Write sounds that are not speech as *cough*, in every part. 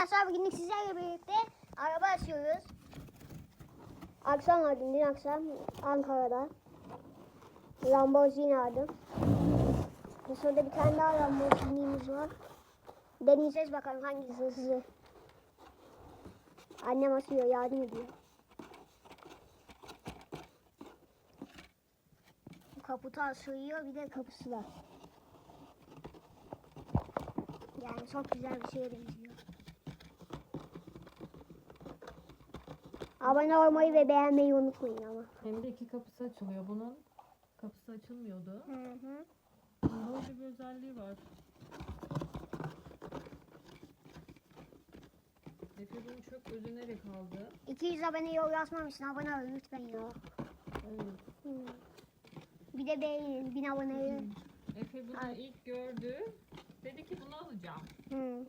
Arkadaşlar bugün sizlerle birlikte araba açıyoruz. Akşam aldım dün akşam Ankara'da. Lamborghini aldım. Bu sırada bir tane daha Lamborghini'miz var. Deneyeceğiz bakalım hangisi hızlı. Annem açıyor yardım ediyor. Kaputu açıyor bir de kapısı var. Yani çok güzel bir şeye benziyor. Abone olmayı ve beğenmeyi unutmayın ama. Hem de iki kapısı açılıyor. Bunun kapısı açılmıyordu. Hı hı. Bunda öyle bir özelliği var. Efe bunu çok özenerek aldı. 200 abone yol yazmamışsın abone olun lütfen ya. Evet. Hı. Bir de beğenin 1000 aboneyi. Efe bunu Ay. ilk gördü. Dedi ki bunu alacağım. Hı.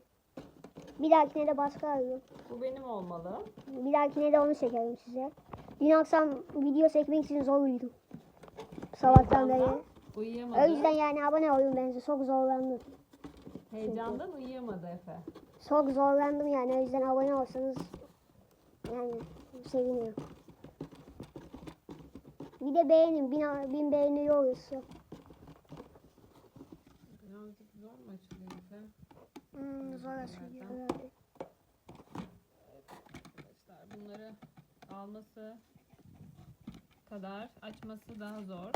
Bir dahakine de başka alayım. Bu benim olmalı. Bir dahakine de onu çekerim size. Dün akşam video çekmek için zor uyudum. Sabahtan beri. Uyuyamadı. O yüzden yani abone olun bence çok zorlandım. Heyecandan uyuyamadı Efe. Çok zorlandım yani o yüzden abone olsanız yani sevinirim. Bir de beğenin. Bin, bin beğeniyoruz. Birazcık zor mu açılıyor Efe? Hmm, zor herhalde. Bunları alması kadar açması daha zor.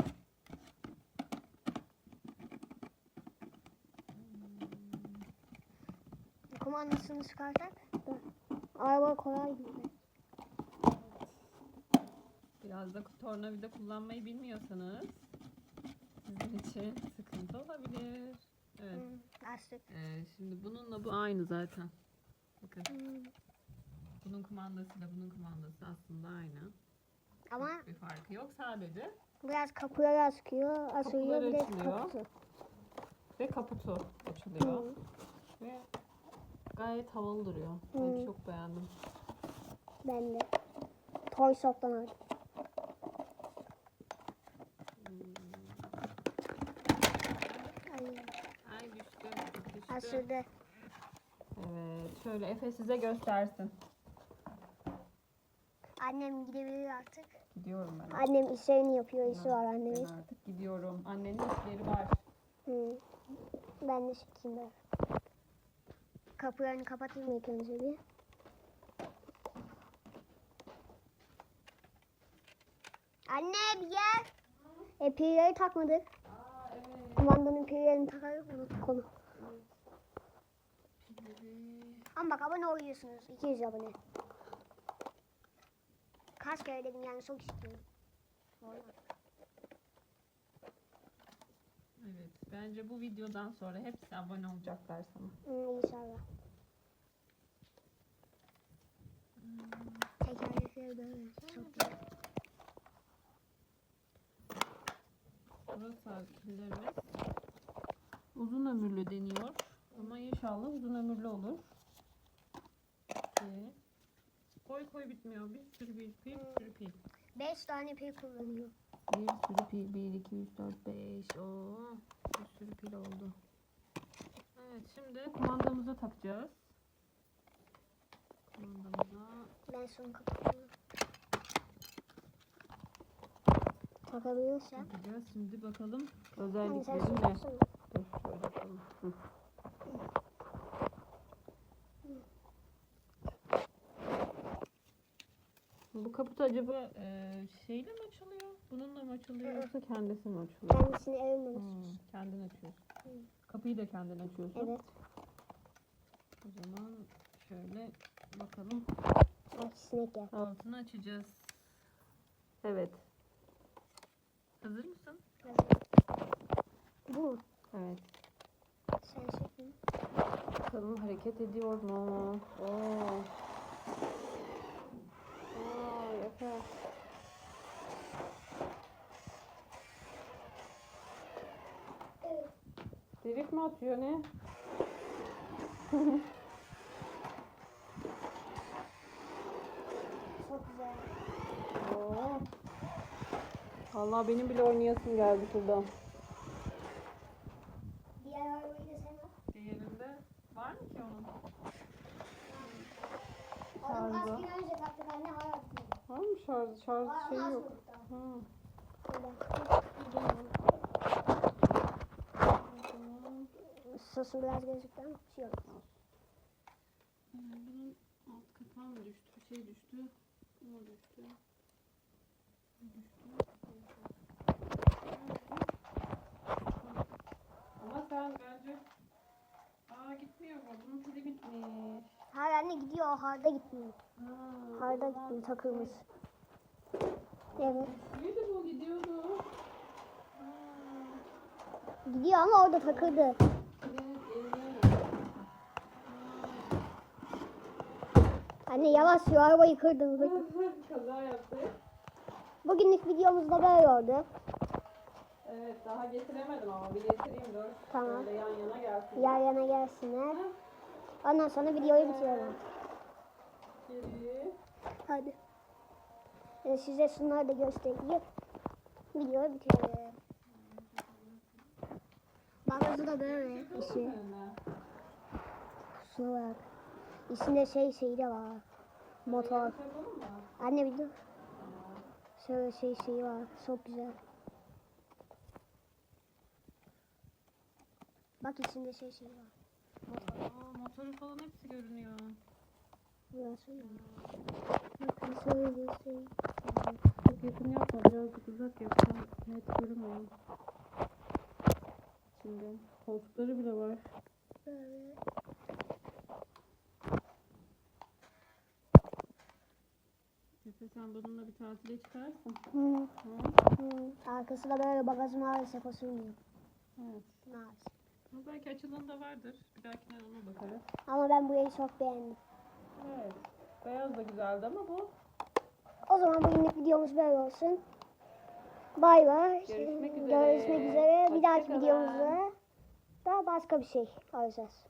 Kumandasını çıkartak. da Araba kolay gibi. Biraz da tornavida kullanmayı bilmiyorsanız sizin için sıkıntı olabilir. Evet. Hmm, lastik. Ee, şimdi bununla bu aynı zaten. Bakın Hmm. bunun kumandasıyla bunun kumandası aslında aynı. Ama Bir farkı yok sadece. biraz kapıları açıyor, açılıyor Kapıları bir de kaputu. Ve kaputu açılıyor. Hmm. Ve gayet havalı duruyor. Ben Hmm. çok beğendim. Ben de. Toy Shop'tan aldım. Ay, Ay düştü. Açıldı. Evet. Şöyle Efe size göstersin. Annem gidebilir artık. Gidiyorum ben. Annem işlerini yapıyor, işi var Ben annemin. artık gidiyorum. Annenin işleri var. Hı. Ben de çıkayım ben. Kapılarını kapatayım ilk önce bir. Anne bir gel. E pilleri takmadık. Aa evet. Kumandanın pillerini takarız unuttuk onu. Pilleri. Ama bak abone oluyorsunuz. 200 abone. Kaç kere dedim yani çok istiyorum. Evet. Bence bu videodan sonra hepsi abone olacaklar sana. Hı, inşallah. Tekerlekleri böyle. Çok güzel. Burası pillerimiz. Uzun ömürlü deniyor. Ama inşallah uzun ömürlü olur. İki. Koy koy bitmiyor. Bir sürü bir pil, bir sürü pil. 5 tane pil kullanıyor. Bir sürü pil. 1, 2, 3, 4, 5. Oo, bir sürü pil oldu. Evet şimdi kumandamıza takacağız. Kumandamıza Ben son kapatıyorum. Takabilirsem. takacağız. Şimdi bakalım özellikleri ne? Dur şöyle yapalım. Hı. Bu kaput acaba e, şeyle mi açılıyor? Bununla mı açılıyor Hı. yoksa kendisi mi açılıyor? Kendisini evime Hmm, kendin açıyorsun. Hı. Kapıyı da kendin açıyorsun. Evet. O zaman şöyle bakalım. Gel. Altını açacağız. Evet. Hazır mısın? Bu? Evet. Sen söyle. Bakalım hareket ediyor mu? Oo, Delik mi atıyor ne? Çok güzel. Oo. Vallahi benim bile oynayasım geldi şurada. Diğer arabayı da sen al. Diğerinde var mı ki onun? Kaç şarjı. gün önce taktık anne hayat. Var mı şarj? Şarj şey Var, yok. var. Ha. Sosu biraz gözüktü ama bir şey. Ee, Bunun alt kapağı mı düştü? Bir şey düştü. O düştü. Bu düştü. Ama sen bence... Aa gitmiyor mu? Bunun pili bitmiş. Hayır anne gidiyor o harda gitmiyor. Ha, Harda gitmiyor takılmış. Evet. Neydi bu gidiyordu? Gidiyor ama orada takıldı. Anne yavaş sür arabayı kırdın. Ha, *laughs* Kaza yaptı. Bugünlük videomuzda böyle oldu. Evet daha getiremedim ama bir getireyim dur. Tamam. Böyle yan yana gelsin. Yan yana gelsinler. Ondan sonra videoyu bitirelim. Geri. Hadi. Ee, size şunları da göstereyim. Videoyu bitirelim. Bagajı da böyle. Önüne. Şuna bak. İçinde şey şey de var. Motor. Mı? Anne bir dur. Şöyle şey şey var. Çok güzel. Bak içinde şey şey var. Aa, motoru falan hepsi görünüyor. Burası ya. Bakın şöyle göstereyim. Çok yakın yapma birazcık uzak yapsam net görünmüyor. Şimdi koltukları bile var. Böyle. Efe sen bununla bir tatile çıkarsın. Hı. Hı? Hı. Arkası da böyle bagaj maalesef osurmuyor. Evet. Maalesef. Ama belki açılığında vardır. Bir dahakine ona bakarız. Ama ben burayı çok beğendim. Evet. Beyaz da güzeldi ama bu. O zaman bugünlük videomuz böyle olsun. Bay bay. Görüşmek üzere. Görüşmek üzere. Bir dahaki videomuzda daha başka bir şey alacağız.